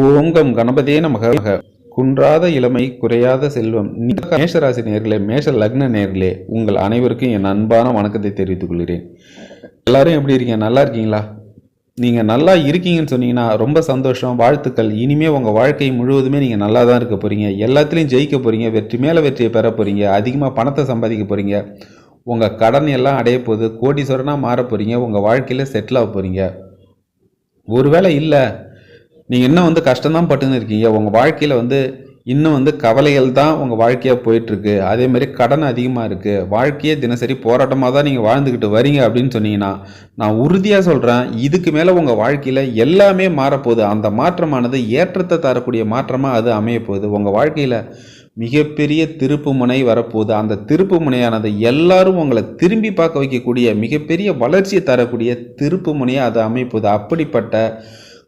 ஓங்கம் கணபதே நமக. குன்றாத இளமை குறையாத செல்வம். மேஷராசி நேர்களே மேஷ லக்ன நேர்களே உங்கள் அனைவருக்கும் என் அன்பான வணக்கத்தை தெரிவித்துக் கொள்கிறேன். எல்லாரும் எப்படி இருக்கீங்க? நல்லா இருக்கீங்களா? நீங்கள் நல்லா இருக்கீங்கன்னு சொன்னீங்கன்னா ரொம்ப சந்தோஷம் வாழ்த்துக்கள். இனிமே உங்கள் வாழ்க்கை முழுவதுமே நீங்கள் நல்லா தான் இருக்க போகிறீங்க எல்லாத்துலேயும் ஜெயிக்க போகிறீங்க வெற்றி மேலே வெற்றியை பெற போகிறீங்க அதிகமாக பணத்தை சம்பாதிக்க போகிறீங்க உங்கள் கடன் எல்லாம் அடைய போகுது. கோடீஸ்வரனாக மாற போகிறீங்க உங்கள் வாழ்க்கையில் செட்டில் ஆக போகிறீங்க ஒருவேளை இல்லை நீங்கள் இன்னும் வந்து கஷ்டம்தான் பட்டுன்னு இருக்கீங்க. உங்கள் வாழ்க்கையில் வந்து இன்னும் வந்து கவலைகள் தான் உங்கள் வாழ்க்கையாக போயிட்டுருக்கு. அதேமாதிரி கடன் அதிகமாக இருக்குது வாழ்க்கையே தினசரி போராட்டமாக தான் நீங்கள் வாழ்ந்துக்கிட்டு வரீங்க அப்படின்னு சொன்னீங்கன்னா நான் உறுதியாக சொல்கிறேன் இதுக்கு மேலே உங்கள் வாழ்க்கையில் எல்லாமே மாறப்போகுது. அந்த மாற்றமானது ஏற்றத்தை தரக்கூடிய மாற்றமாக அது அமைய போகுது உங்கள் வாழ்க்கையில் மிகப்பெரிய திருப்பு முனை வரப்போகுது. அந்த திருப்பு முனையானது எல்லாரும் உங்களை திரும்பி பார்க்க வைக்கக்கூடிய மிகப்பெரிய வளர்ச்சியை தரக்கூடிய திருப்பு முனையாக அது அமைப்போகுது அப்படிப்பட்ட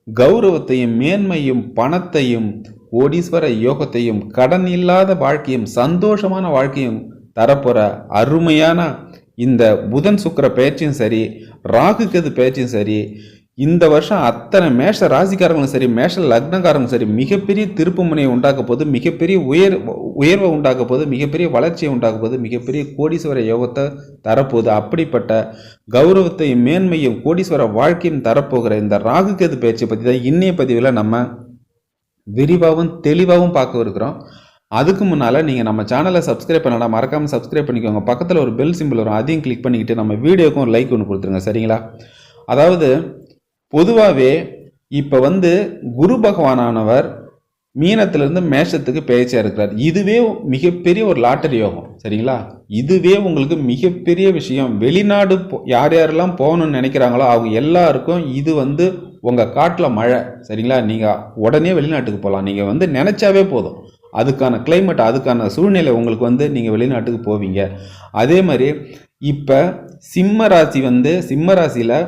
கௌரவத்தையும் மேன்மையும் பணத்தையும் கோடீஸ்வர யோகத்தையும் கடன் இல்லாத வாழ்க்கையும் சந்தோஷமான வாழ்க்கையும் தரப்போகிற அருமையான இந்த புதன் சுக்கிர பயிற்சியும் சரி ராகு கெது பயிற்சியும் சரி இந்த வருஷம் அத்தனை மேஷ ராசிக்காரங்களும் சரி மேஷ லக்னக்காரங்களும் சரி மிகப்பெரிய திருப்புமுனையை உண்டாக்க போது மிகப்பெரிய உயர் உயர்வை உண்டாக்க போது மிகப்பெரிய வளர்ச்சியை உண்டாக்க போது மிகப்பெரிய கோடீஸ்வர யோகத்தை தரப்போகுது. அப்படிப்பட்ட கௌரவத்தையும் மேன்மையும் கோடீஸ்வர வாழ்க்கையும் தரப்போகிற இந்த ராகு கேது பயிற்சியை பற்றி தான் இன்னைய பதிவில் நம்ம விரிவாகவும் தெளிவாகவும் பார்க்க இருக்கிறோம். அதுக்கு முன்னால் நீங்கள் நம்ம சேனலை சப்ஸ்கிரைப் பண்ணலாம் மறக்காமல் சப்ஸ்கிரைப் பண்ணிக்கோங்க. பக்கத்தில் ஒரு பெல் சிம்பிள் வரும். அதையும் கிளிக் பண்ணிக்கிட்டு நம்ம வீடியோக்கும் ஒரு லைக் ஒன்று கொடுத்துருங்க. சரிங்களா? அதாவது பொதுவாகவே இப்போ வந்து குரு பகவானானவர் மீனத்திலிருந்து மேஷத்துக்கு பேச்சியாக இருக்கிறார். இதுவே மிகப்பெரிய ஒரு லாட்டரி யோகம் சரிங்களா? இதுவே உங்களுக்கு மிகப்பெரிய விஷயம். வெளிநாடு யார் யாரெல்லாம் போகணும்னு நினைக்கிறாங்களோ அவங்க எல்லாருக்கும் இது வந்து உங்கள் காட்டில் மழை சரிங்களா? நீங்கள் உடனே வெளிநாட்டுக்கு போகலாம் நீங்கள் வந்து நினச்சாவே போதும். அதுக்கான கிளைமேட் அதுக்கான சூழ்நிலை உங்களுக்கு வந்து நீங்கள் வெளிநாட்டுக்கு போவீங்க. அதே மாதிரி இப்போ சிம்ம ராசி வந்து சிம்ம ராசியில்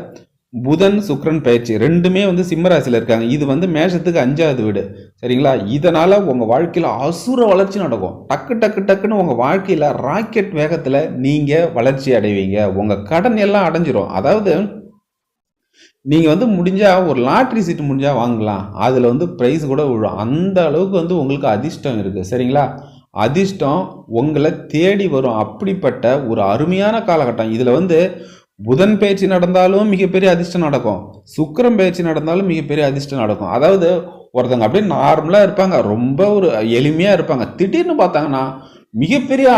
புதன் சுக்ரன் பயிற்சி ரெண்டுமே வந்து சிம்மராசியில் இருக்காங்க. இது வந்து மேஷத்துக்கு அஞ்சாவது வீடு. சரிங்களா? இதனால் உங்கள் வாழ்க்கையில் அசுர வளர்ச்சி நடக்கும். டக்கு டக்கு டக்குன்னு உங்கள் வாழ்க்கையில் ராக்கெட் வேகத்தில் நீங்கள் வளர்ச்சி அடைவீங்க. உங்கள் கடன் எல்லாம் அடைஞ்சிரும். அதாவது நீங்கள் வந்து முடிஞ்சால் ஒரு லாட்ரி சீட்டு முடிஞ்சால் வாங்கலாம். அதில் வந்து ப்ரைஸ் கூட விழும். அந்த அளவுக்கு வந்து உங்களுக்கு அதிர்ஷ்டம் இருக்குது சரிங்களா? அதிர்ஷ்டம் உங்களை தேடி வரும். அப்படிப்பட்ட ஒரு அருமையான காலகட்டம். இதில் வந்து புதன் பயிற்சி நடந்தாலும் மிகப்பெரிய அதிர்ஷ்டம் நடக்கும். சுக்கரம் பயிற்சி நடந்தாலும் மிகப்பெரிய அதிர்ஷ்டம் நடக்கும். அதாவது ஒருத்தவங்க அப்படியே நார்மலாக இருப்பாங்க. ரொம்ப ஒரு எளிமையாக இருப்பாங்க. திடீர்னு பார்த்தாங்கன்னா மிகப்பெரிய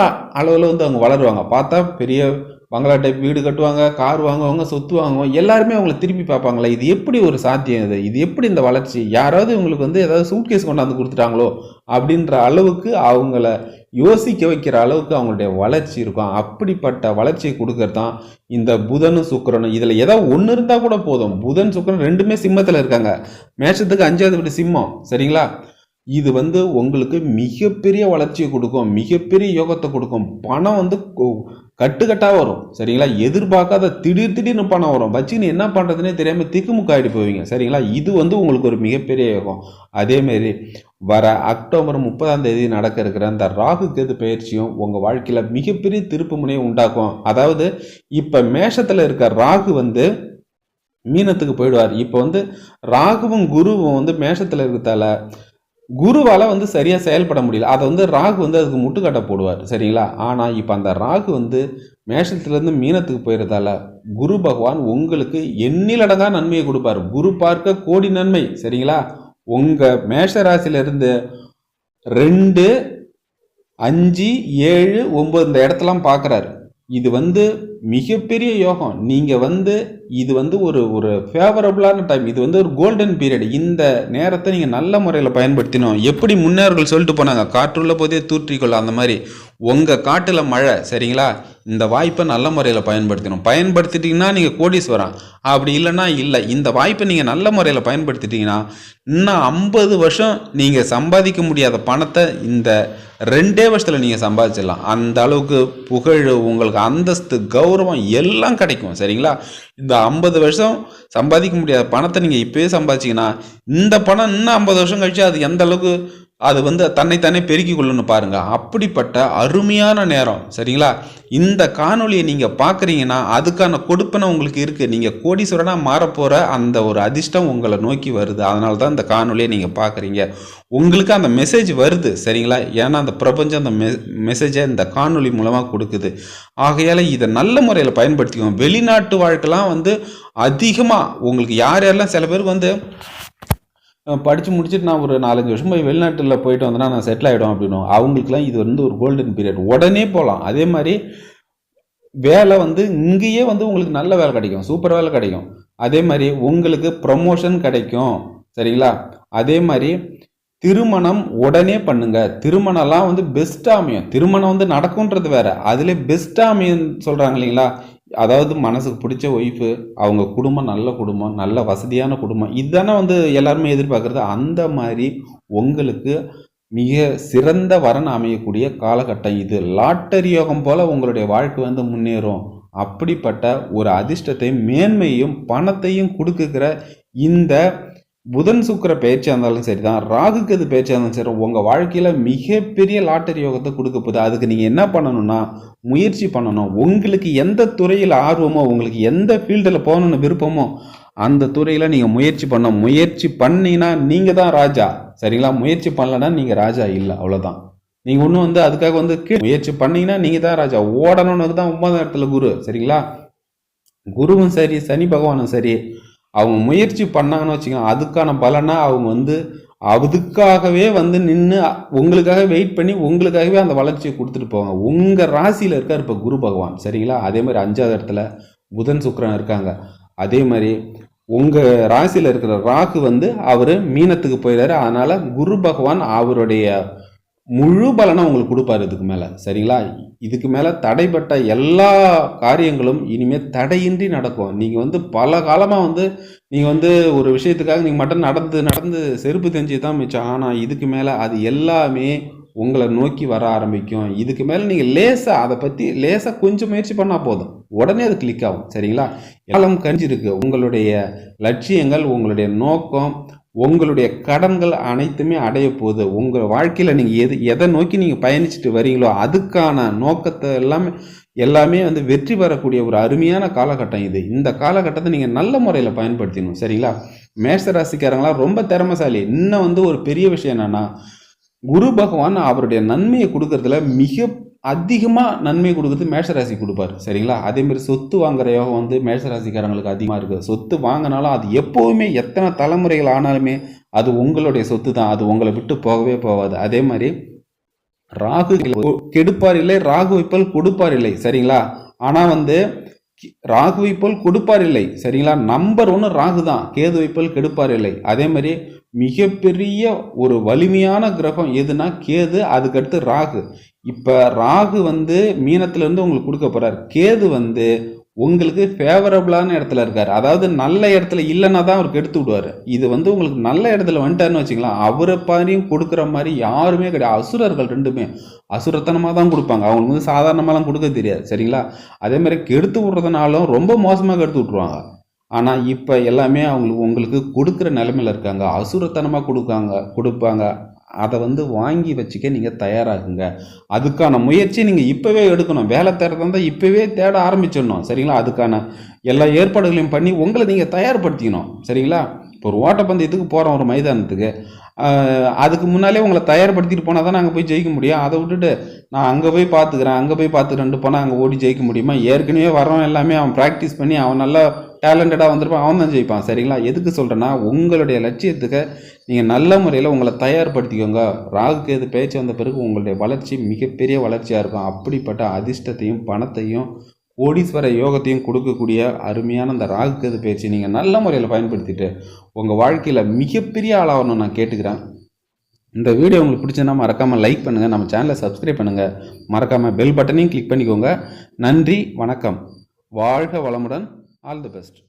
அளவில் வந்து அவங்க வளருவாங்க. பார்த்தா பெரிய பங்களா டைப் வீடு கட்டுவாங்க கார் வாங்குவாங்க சொத்து வாங்குவாங்க. எல்லாருமே அவங்கள திருப்பி பார்ப்பாங்களே இது எப்படி ஒரு சாத்தியம் இது? இது எப்படி இந்த வளர்ச்சி? யாராவது இவங்களுக்கு வந்து ஏதாவது சூட்கேஸ் கொண்டாந்து கொடுத்துட்டாங்களோ அப்படின்ற அளவுக்கு அவங்கள யோசிக்க வைக்கிற அளவுக்கு அவங்களுடைய வளர்ச்சி இருக்கும். அப்படிப்பட்ட வளர்ச்சியை கொடுக்கறது தான் இந்த புதனும் சுக்கரனும். இதில் ஏதோ ஒன்று இருந்தால் கூட போதும். புதன் சுக்கரன் ரெண்டுமே சிம்மத்தில் இருக்காங்க. மேஷத்துக்கு அஞ்சாவது வீடு சிம்மம். சரிங்களா? இது வந்து உங்களுக்கு மிகப்பெரிய வளர்ச்சியை கொடுக்கும் மிகப்பெரிய யோகத்தை கொடுக்கும். பணம் வந்து கட்டுக்கட்டாக வரும் சரிங்களா? எதிர்பார்க்காத திடீர் திடீர்னு பணம் வரும். வச்சுன்னு என்ன பண்ணுறதுனே தெரியாமல் திக்குமுக்காயிட்டு போவீங்க சரிங்களா? இது வந்து உங்களுக்கு ஒரு மிகப்பெரிய யோகம். அதேமாரி வர அக்டோபர் முப்பதாம் தேதி நடக்க இருக்கிற அந்த ராகு கேது பயிற்சியும் உங்கள் வாழ்க்கையில் மிகப்பெரிய திருப்பு முனையை உண்டாக்கும். அதாவது இப்போ மேஷத்தில் இருக்க ராகு வந்து மீனத்துக்கு போயிடுவார். இப்போ வந்து ராகுவும் குருவும் வந்து மேஷத்தில் இருக்கிறதால குருவால் வந்து சரியாக செயல்பட முடியல. அதை வந்து ராகு வந்து அதுக்கு முட்டுக்கட்டை போடுவார். சரிங்களா? ஆனால் இப்போ அந்த ராகு வந்து மேஷத்துலேருந்து மீனத்துக்கு போயிடுறதால குரு பகவான் உங்களுக்கு எண்ணிலடங்கா நன்மையை கொடுப்பார். குரு பார்க்க கோடி நன்மை. சரிங்களா? உங்கள் மேஷ ராசியிலிருந்து ரெண்டு அஞ்சு ஏழு ஒம்பது இந்த இடத்தெல்லாம் பார்க்குறாரு இது வந்து மிகப்பெரிய யோகம். நீங்கள் வந்து இது வந்து ஒரு ஒரு ஃபேவரபுளான டைம் இது வந்து ஒரு கோல்டன் பீரியட் இந்த நேரத்தை நீங்கள் நல்ல முறையில் பயன்படுத்தினோம். எப்படி முன்னோர்கள் சொல்லிட்டு போனாங்க? காற்றுள்ள போதே தூற்றிக்கொள்ள அந்த மாதிரி. உங்கள் காட்டில் மழை சரிங்களா? இந்த வாய்ப்பை நல்ல முறையில் பயன்படுத்தணும். பயன்படுத்திட்டிங்கன்னா நீங்கள் கோடீஸ்வரன். அப்படி இல்லைன்னா இல்லை. இந்த வாய்ப்பை நீங்கள் நல்ல முறையில் பயன்படுத்திட்டிங்கன்னா இன்னும் ஐம்பது வருஷம் நீங்கள் சம்பாதிக்க முடியாத பணத்தை இந்த ரெண்டே வருஷத்தில் நீங்கள் சம்பாதிச்சிடலாம். அந்த அளவுக்கு புகழ் உங்களுக்கு அந்தஸ்து கௌரவம் எல்லாம் கிடைக்கும் சரிங்களா? இந்த ஐம்பது வருஷம் சம்பாதிக்க முடியாத பணத்தை நீங்கள் இப்போயே சம்பாதிச்சிங்கன்னா இந்த பணம் இன்னும் ஐம்பது வருஷம் கழிச்சு அது எந்த அளவுக்கு அது வந்து தன்னைத்தானே பெருக்கி கொள்ளணும் பாருங்க. அப்படிப்பட்ட அருமையான நேரம் சரிங்களா? இந்த காணொளியை நீங்கள் பார்க்குறீங்கன்னா அதுக்கான கொடுப்பனை உங்களுக்கு இருக்குது நீங்கள் கோடீஸ்வரனாக மாறப்போகிற அந்த ஒரு அதிர்ஷ்டம் உங்களை நோக்கி வருது. அதனால தான் இந்த காணொலியை நீங்கள் பார்க்குறீங்க. உங்களுக்கு அந்த மெசேஜ் வருது சரிங்களா? ஏன்னா அந்த பிரபஞ்சம் அந்த மெ மெசேஜை இந்த காணொலி மூலமாக கொடுக்குது. ஆகையால் இதை நல்ல முறையில் பயன்படுத்திக்கோங்க. வெளிநாட்டு வாழ்க்கைலாம் வந்து அதிகமாக உங்களுக்கு யார் யாரெல்லாம் சில பேருக்கு வந்து படித்து முடிச்சுட்டு நான் ஒரு நாலஞ்சு வருஷம் போய் வெளிநாட்டில் போயிட்டு வந்தேன்னா நான் செட்டில் ஆகிடும் அப்படின்னும் அவங்களுக்குலாம் இது வந்து ஒரு கோல்டன் பீரியட் உடனே போகலாம் அதே மாதிரி வேலை வந்து இங்கேயே வந்து உங்களுக்கு நல்ல வேலை கிடைக்கும். சூப்பர் வேலை கிடைக்கும். அதே மாதிரி உங்களுக்கு ப்ரமோஷன் கிடைக்கும். சரிங்களா? அதே மாதிரி திருமணம் உடனே பண்ணுங்க. திருமணம்லாம் வந்து பெஸ்ட்டாக அமையும். திருமணம் வந்து நடக்கும்ன்றது வேற. அதிலே பெஸ்ட்டாக அமையும் சொல்கிறாங்க இல்லைங்களா? அதாவது மனசுக்கு பிடிச்ச ஒய்ஃபு அவங்க குடும்பம் நல்ல குடும்பம் நல்ல வசதியான குடும்பம் இதுதானே வந்து எல்லாருமே எதிர்பார்க்குறது. அந்த மாதிரி உங்களுக்கு மிக சிறந்த வரன் அமையக்கூடிய காலகட்டம் இது. லாட்டரி யோகம் போல் உங்களுடைய வாழ்க்கை வந்து முன்னேறும். அப்படிப்பட்ட ஒரு அதிர்ஷ்டத்தையும் மேன்மையும் பணத்தையும் கொடுக்குற இந்த புதன் சுக்கர பயிற்சியாக இருந்தாலும் சரி தான் ராகு அது பயிற்சியாக இருந்தாலும் சரி உங்கள் வாழ்க்கையில் மிகப்பெரிய லாட்டரி யோகத்தை கொடுக்க போகுது. அதுக்கு நீங்கள் என்ன பண்ணணும்னா முயற்சி பண்ணணும். உங்களுக்கு எந்த துறையில் ஆர்வமோ உங்களுக்கு எந்த ஃபீல்டில் போகணுன்னு விருப்பமோ அந்த துறையில் நீங்கள் முயற்சி பண்ணணும். முயற்சி பண்ணீங்கன்னா நீங்கள் தான் ராஜா. சரிங்களா? முயற்சி பண்ணலன்னா நீங்கள் ராஜா இல்லை. அவ்வளோதான் நீங்கள் ஒன்றும் வந்து அதுக்காக வந்து கீழ் முயற்சி பண்ணீங்கன்னா நீங்கள் தான் ராஜா. ஓடணும்னு தான் ஒன்பதாம் இடத்துல குரு. சரிங்களா? குருவும் சரி சனி பகவானும் சரி. அவங்க முயற்சி பண்ணாங்கன்னு வச்சுக்கோங்க அதுக்கான பலனாக அவங்க வந்து அதுக்காகவே வந்து நின்று உங்களுக்காக வெயிட் பண்ணி உங்களுக்காகவே அந்த வளர்ச்சியை கொடுத்துட்டு போவாங்க. உங்கள் ராசியில் இருக்கார் இப்போ குரு பகவான் சரிங்களா? அதே மாதிரி அஞ்சாவது இடத்துல புதன் சுக்கரன் இருக்காங்க. அதே மாதிரி உங்கள் ராசியில் இருக்கிற ராகு வந்து அவர் மீனத்துக்கு போயிடாரு அதனால் குரு பகவான் அவருடைய முழு பலனை உங்களுக்கு கொடுப்பாரு இதுக்கு மேலே. சரிங்களா? இதுக்கு மேலே தடைப்பட்ட எல்லா காரியங்களும் இனிமேல் தடையின்றி நடக்கும். நீங்கள் வந்து பல காலமாக வந்து நீங்கள் வந்து ஒரு விஷயத்துக்காக நீங்கள் மட்டும் நடந்து நடந்து செருப்பு தெரிஞ்சு தான் மிச்சம். ஆனால் இதுக்கு மேலே அது எல்லாமே உங்களை நோக்கி வர ஆரம்பிக்கும். இதுக்கு மேலே நீங்கள் லேசாக அதை பற்றி லேசாக கொஞ்சம் முயற்சி பண்ணால் போதும். உடனே அது கிளிக் ஆகும். சரிங்களா? எல்லாம் கஞ்சிருக்கு உங்களுடைய லட்சியங்கள் உங்களுடைய நோக்கம் உங்களுடைய கடன்கள் அனைத்துமே அடைய போகுது. உங்கள் வாழ்க்கையில் நீங்கள் எது எதை நோக்கி நீங்கள் பயணிச்சுட்டு வரீங்களோ அதுக்கான நோக்கத்தை எல்லாமே எல்லாமே வந்து வெற்றி பெறக்கூடிய ஒரு அருமையான காலகட்டம் இது. இந்த காலகட்டத்தை நீங்கள் நல்ல முறையில் பயன்படுத்திடணும் சரிங்களா? மேஷ ராசிக்காரங்களாம் ரொம்ப திறமசாலி. இன்னும் வந்து ஒரு பெரிய விஷயம் என்னென்னா குரு பகவான் அவருடைய நன்மையை கொடுக்கறதுல மிக அதிகமாக நன்மை கொடுக்குறது மேஷராசி கொடுப்பார். சரிங்களா? அதேமாதிரி சொத்து வாங்குற யோகம் வந்து மேஷராசிக்காரங்களுக்கு அதிகமாக இருக்குது. சொத்து வாங்கினாலும் அது எப்போவுமே எத்தனை தலைமுறைகள் ஆனாலுமே அது உங்களுடைய சொத்து தான் அது உங்களை விட்டு போகவே போகாது. அதே மாதிரி ராகு கெடுப்பார் இல்லை ராகு போல் கொடுப்பார் இல்லை. சரிங்களா? ஆனால் வந்து ராகு வைப்பல் கொடுப்பார் இல்லை. சரிங்களா? நம்பர் ஒன்று ராகு தான் கேது வைப்பல் கெடுப்பார் இல்லை. அதே மாதிரி மிகப்பெரிய ஒரு வலிமையான கிரகம் எதுனா கேது அதுக்கடுத்து ராகு. இப்போ ராகு வந்து மீனத்துலேருந்து உங்களுக்கு கொடுக்க போகிறார் கேது வந்து உங்களுக்கு ஃபேவரபுளான இடத்துல இருக்கார். அதாவது நல்ல இடத்துல இல்லைன்னா தான் அவருக்கு எடுத்து விடுவார். இது வந்து உங்களுக்கு நல்ல இடத்துல வந்துட்டாருன்னு வச்சுக்கலாம் அவரை பாரியும் கொடுக்குற மாதிரி யாருமே கிடையாது. அசுரர்கள் ரெண்டுமே. அசுரத்தனமாக தான் கொடுப்பாங்க. அவங்களுக்கு வந்து சாதாரணமாலாம் கொடுக்க தெரியாது. சரிங்களா? அதே மாதிரி கெடுத்து விட்றதுனாலும் ரொம்ப மோசமாக கெடுத்து விட்ருவாங்க ஆனால் இப்போ எல்லாமே அவங்களுக்கு உங்களுக்கு கொடுக்குற நிலமையில் இருக்காங்க. அசுரத்தனமாக கொடுக்காங்க கொடுப்பாங்க. அதை வந்து வாங்கி வச்சுக்க நீங்கள் தயாராகுங்க. அதுக்கான முயற்சி நீங்கள் இப்போவே எடுக்கணும். வேலை தேடுறதா இருந்தால் இப்போவே தேட ஆரம்பிச்சிடணும். சரிங்களா? அதுக்கான எல்லா ஏற்பாடுகளையும் பண்ணி உங்களை நீங்கள் தயார்படுத்திக்கணும். சரிங்களா? இப்போ ஒரு ஓட்டப்பந்தயத்துக்கு போகிறோம் ஒரு மைதானத்துக்கு. அதுக்கு முன்னாலே உங்களை தயார்படுத்திட்டு போனால் தான் நாங்கள் போய் ஜெயிக்க முடியும். அதை விட்டுட்டு நான் அங்கே போய் பார்த்துக்கிறேன் அங்கே போய் பார்த்துக்கிட்டு போனால் அங்கே ஓடி ஜெயிக்க முடியுமா? ஏற்கனவே வரோம் எல்லாமே அவன் ப்ராக்டிஸ் பண்ணி அவன் நல்லா டேலண்டடாக வந்திருப்பான் அவன் தான் ஜெயிப்பான். சரிங்களா? எதுக்கு சொல்கிறேன்னா உங்களுடைய லட்சியத்துக்கு நீங்கள் நல்ல முறையில் உங்களை தயார்படுத்திக்கோங்க. ராகுக்கு எது பேச்சு வந்த பிறகு உங்களுடைய வளர்ச்சி மிகப்பெரிய வளர்ச்சியாக இருக்கும். அப்படிப்பட்ட அதிர்ஷ்டத்தையும் பணத்தையும் கோடீஸ்வர யோகத்தையும் கொடுக்கக்கூடிய அருமையான அந்த ராகு கேது பயிற்சி நீங்கள் நல்ல முறையில் பயன்படுத்திட்டு உங்கள் வாழ்க்கையில் மிகப்பெரிய ஆளாகணும் நான் கேட்டுக்கிறேன். இந்த வீடியோ உங்களுக்கு பிடிச்சதுன்னா மறக்காமல் லைக் பண்ணுங்கள் நம்ம சேனலை சப்ஸ்கிரைப் பண்ணுங்கள் மறக்காமல் பெல் பட்டனையும் கிளிக் பண்ணிக்கோங்க. நன்றி வணக்கம். வாழ்க வளமுடன். All the best.